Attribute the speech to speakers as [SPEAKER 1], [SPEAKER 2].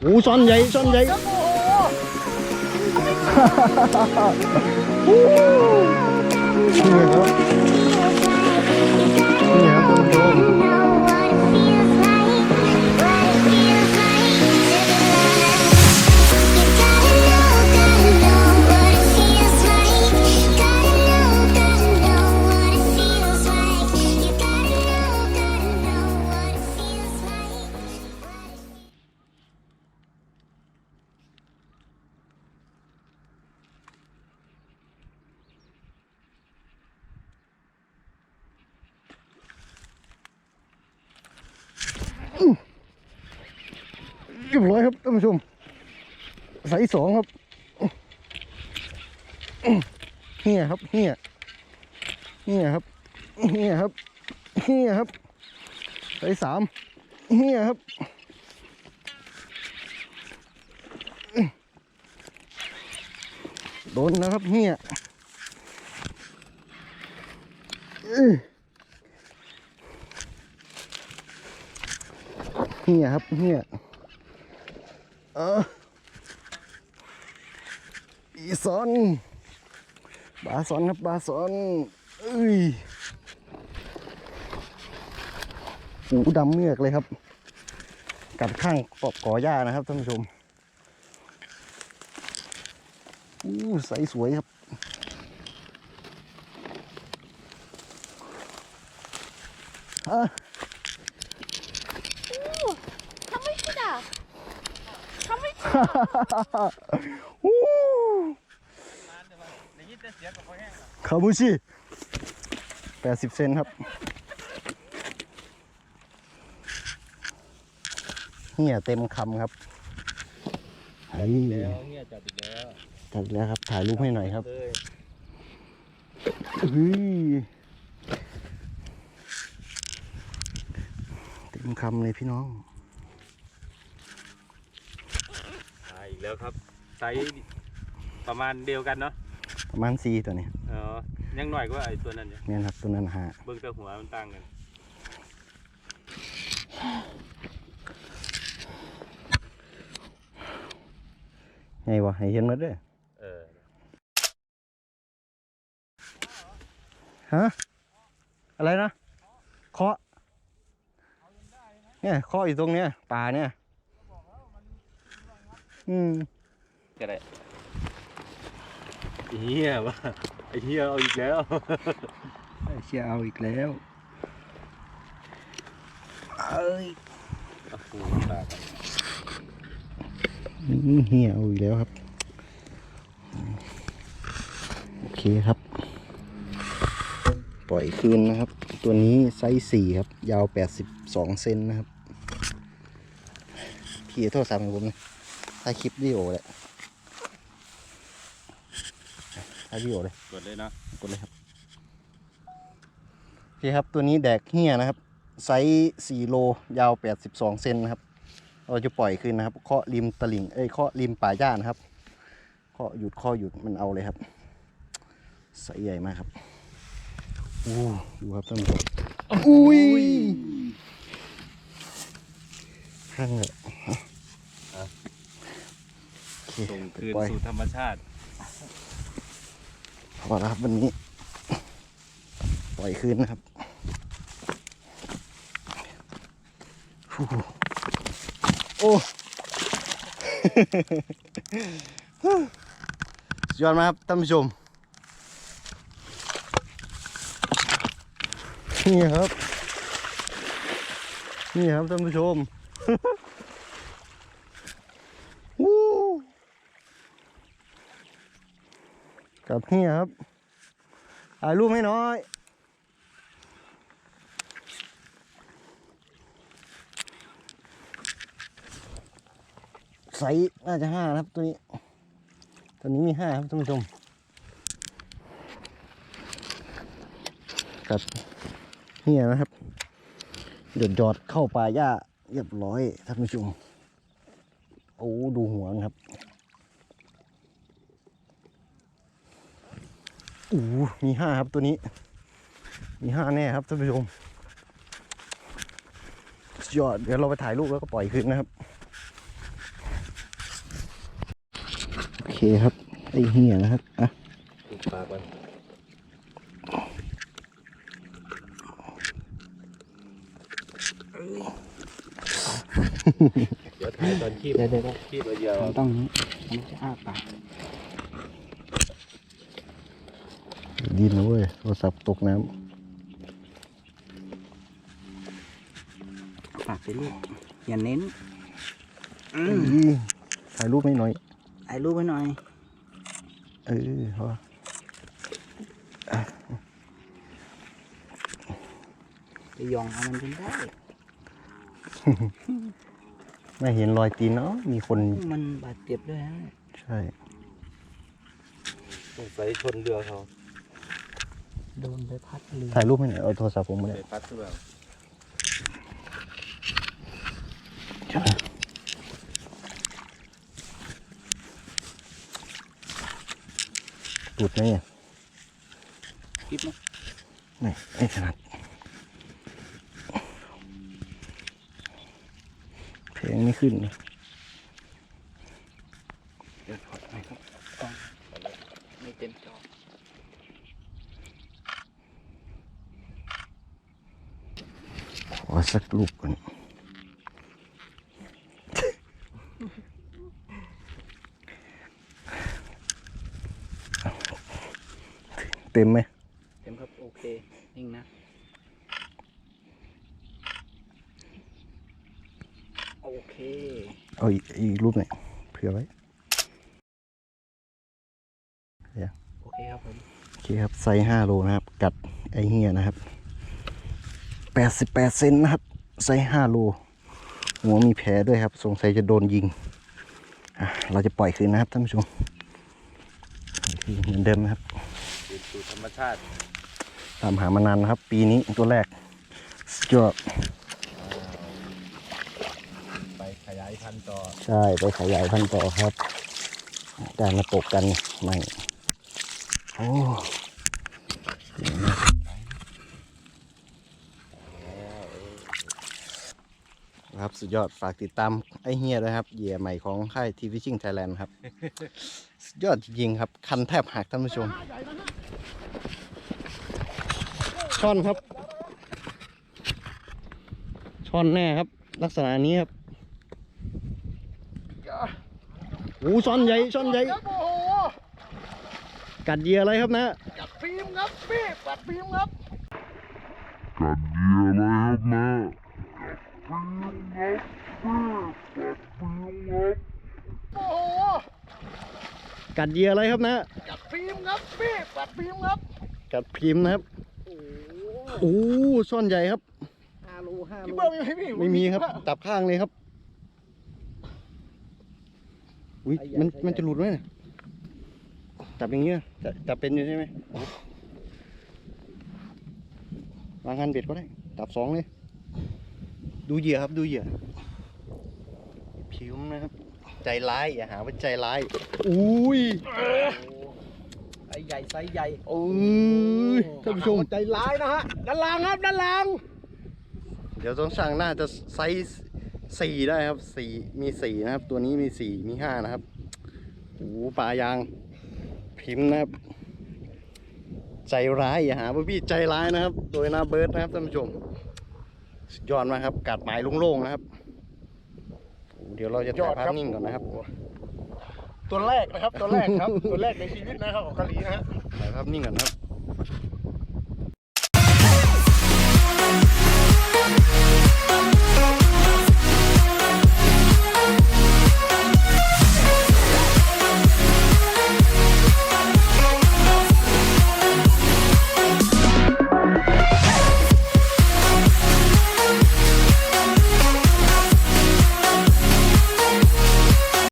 [SPEAKER 1] โอ้ซ่อนใหญ่ซ่อนใหญ่
[SPEAKER 2] โอ้โห
[SPEAKER 1] นี่ครับนี่ครับท่านผู้ชม ยบร้อยครับท่านผู้ชมสายสองครับเฮียครับเฮียเฮียครับเฮียครับเฮียครับสายสามเฮียครับโดนนะครับเฮียเฮียครับเฮีย อออีซอนบาซอนครับบาซอนเอ้ยหูดำเมือกเลยครับ กัดข้างกอบก่อหญ้านะครับท่านผู้ชมอู้ใสสวยครับอะ
[SPEAKER 2] ทำไม่ผิดอะทำไม่ผิด
[SPEAKER 1] อู้คาบูชิแปดสิบเซนครับ เหี่ยเต็มคำครับเฮ้ย
[SPEAKER 3] จัดอีกแล้ว
[SPEAKER 1] จัดแล้วครับ ถ่ายรูปให้หน่อยครับ
[SPEAKER 3] เฮ้
[SPEAKER 1] ยเต็มคำเลยพี่น้อง
[SPEAKER 3] ถ่ายอี กแล้วครับไซส์ประมาณเดียวกันเนาะ
[SPEAKER 1] ประมาณสี่ตัวนี้
[SPEAKER 3] อ๋อยังหน่อยกว่าไอ้ตัวนั้นเนี่ย
[SPEAKER 1] เนี่ยครับตัวนั้นหา
[SPEAKER 3] เบิ้งแต่หัวมันต่างกัน
[SPEAKER 1] ไงวะให้เห็นหมาด้วย
[SPEAKER 3] เออ
[SPEAKER 1] ฮะอะไรนะเคาะเนี่ยเคาะอยู่ตรงเนี้ยป่าเนี่ย อืม
[SPEAKER 3] ก็ได้เฮียวะไอ้เฮียเอาอีกแล้ว
[SPEAKER 1] ไอ้เชียเอาอีกแล้วเอ้ย
[SPEAKER 3] โอ้โหตากัน
[SPEAKER 1] นี่เหี่ยเอาอีกแล้วครับ โอเคครับ ปล่อยคืนนะครับ ตัวนี้ไซส์สี่ครับ ยาวแปดสิบสองเซนนะครับ พี่โทษสามของผมนะ ถ่ายคลิปวิดีโอแหละถ่ายวิดีโอเลย
[SPEAKER 3] กดเลยเนาะ
[SPEAKER 1] กดเลยครับโอเคครับ ตัวนี้แดกเฮียนะครับ ไซส์4โล ยาว 82 เซนนะครับ เราจะปล่อยขึ้นนะครับ เคาะริมตลิ่ง เอ้ย เคาะริมป่าหญ้านะครับ เคาะหยุดเคาะหยุดมันเอาเลยครับ ไซส์ใหญ่มากครับอู้ดูครับท่านผู้ชมอุ้ยข้างเลยโอเค
[SPEAKER 3] ส่งคืน
[SPEAKER 1] ปล่อย
[SPEAKER 3] สู่ธรรมชาติ
[SPEAKER 1] พอแล้วครับวันนี้ ปล่อยคืนนะครับฟู้โอ้สุดยอดมากครับท่านผู้ชม นี่ครับ นี่ครับท่านผู้ชม วู้ กับเฮียครับถ่ายรูปให้น้อยไซส์น่าจะห้าครับตัวนี้ ตัวนี้มีห้าครับท่านผู้ชมกับเฮียนะครับเดือดจอดเข้าป่าหญ้าเรียบร้อยท่านผู้ชมโอ้ดูหัวนะครับ อู้มีห้าครับตัวนี้ มีห้าแน่ครับท่านผู้ชมยอดเดี๋ยวเราไปถ่ายรูปแล้วก็ปล่อยคืนนะครับ โอเคครับ ไอเหี้ยนะครับ อะ
[SPEAKER 3] ปากมันเดี๋ยวถ่ายตอนคีบ
[SPEAKER 4] เดี๋เดี๋ยว
[SPEAKER 3] คีบเดียว
[SPEAKER 4] ต้องนี้ต้องอ้าปาก
[SPEAKER 1] ดินนะเว้ยโทรศัพท์ตกน้
[SPEAKER 4] ปากไปลูกอย่าเน้นอืำม
[SPEAKER 1] อีถ่ายรูปไม่หน่อย
[SPEAKER 4] ถ่ายรูปไว้หน่อย
[SPEAKER 1] เออพอ
[SPEAKER 4] ไปยองเอามันจนได้
[SPEAKER 1] ไม่เห็นรอยตีนเนาะมีคน
[SPEAKER 4] มันบาดเจ็บด้วยฮะ
[SPEAKER 1] ใช่
[SPEAKER 3] สงสัยชนเรือเขา
[SPEAKER 4] โดนใบพัดเรือ
[SPEAKER 1] ถ่ายรูปให้หน่อยเอาโทรศัพท์ผมมา
[SPEAKER 3] ไป
[SPEAKER 1] เลย
[SPEAKER 3] พัดหรือเปล่า
[SPEAKER 1] ตูดไหมเนี่ย
[SPEAKER 4] คลิปนะ
[SPEAKER 1] ไม่ไม่ขนาดเพลงไม่ขึ้นนะ
[SPEAKER 4] เดี๋ยวถอดหน่อยครับกล้องไม่เต็มจอ
[SPEAKER 1] อสักรูปก่อนเต็มไหม
[SPEAKER 4] เต็มครับ โอเค นิ่งนะ โอเค
[SPEAKER 1] เอาอีกอีกรูปหน่อยเผื่อไว้
[SPEAKER 4] โอเคครับผม
[SPEAKER 1] โอเคครับ ไซส์ห้าโลนะครับ กัดไอเฮียนะครับ แปดสิบแปดเซนนะครับ ไซส์ห้าโลหัวมีแผลด้วยครับ สงสัยจะโดนยิงอะเราจะปล่อยคืนนะครับท่านผู้ชมคือเหมือนเดิมนะครับ
[SPEAKER 3] คืนสู่ธรรมชาติ
[SPEAKER 1] ตามหามานานนะครับ ปีนี้ตัวแรกสุดยอด
[SPEAKER 3] ไปขยายพันธุ์ต่อ
[SPEAKER 1] ใช่ ไปขยายพันธุ์ต่อครับการมาตกกันไม่ โอ้ ครับสุดยอดฝากติดตามไอเฮียด้วยครับเหยื่อใหม่ของค่ายทีฟิชชิ่งไทยแลนด์ครับสุดยอดจริงๆครับ คันแทบหักท่านผู้ชมช่อนครับ ช่อนแน่ครับ ลักษณะนี้ครับโอ้ช่อนใหญ่ช่อนใหญ่กัดเหยื่ออะไรครับนะ
[SPEAKER 5] ฟิล์มครับพี่ปัดฟิล์มครับ โอ้โห
[SPEAKER 1] กัดเหยื่ออะไรครับนะ
[SPEAKER 5] กัดฟิล์มครับพี่ปัดฟิล์มครับ
[SPEAKER 1] กัดพิมพ์นะครับโอ้ช่อนใหญ่ครับ
[SPEAKER 4] ห้าโลห้าโล
[SPEAKER 5] พี่เบิ้มมีไหมพี่
[SPEAKER 1] ไม่มีครับจับข้างเลยครับอุ้ยมันมันจะหลุดไหมเนี่ยจับอย่างเงี้ยจะจับเป็นอยู่ใช่ไหมวางงานเบ็ดก็ได้จับสองเลย ดูเหยื่อครับดูเหยื่อผิวนะครับ ใจร้ายอย่าหาว่าใจร้าย อุ้ย
[SPEAKER 4] ไซส์ใหญ่ไซส์ใหญ่
[SPEAKER 1] โอ้ยท่านผู้ชม
[SPEAKER 5] ใจร้ายนะฮะด้านล่างครับด้านล่าง
[SPEAKER 1] เดี๋ยวต้องสั่งน่าจะไซส์สี่ได้ครับสี่มีสี่นะครับ ตัวนี้มีสี่มีห้านะครับโอ้โหปลายางพิมพ์นะครับ ใจร้ายอย่าหาว่าพี่ใจร้ายนะครับ โดยหนาเบิร์ดนะครับท่านผู้ชม สุดยอดมากครับกัดหมายโล่งๆนะครับโอ้โหเดี๋ยวเราจะถ่ายภาพนิ่งก่อนนะครับ
[SPEAKER 5] ตัวแรกนะครับ ตัวแรกครับ ตัวแรกในชีวิตนะครับของกะหรี่นะฮะ
[SPEAKER 1] ถ่ายภาพนิ่งก่อนนะครับ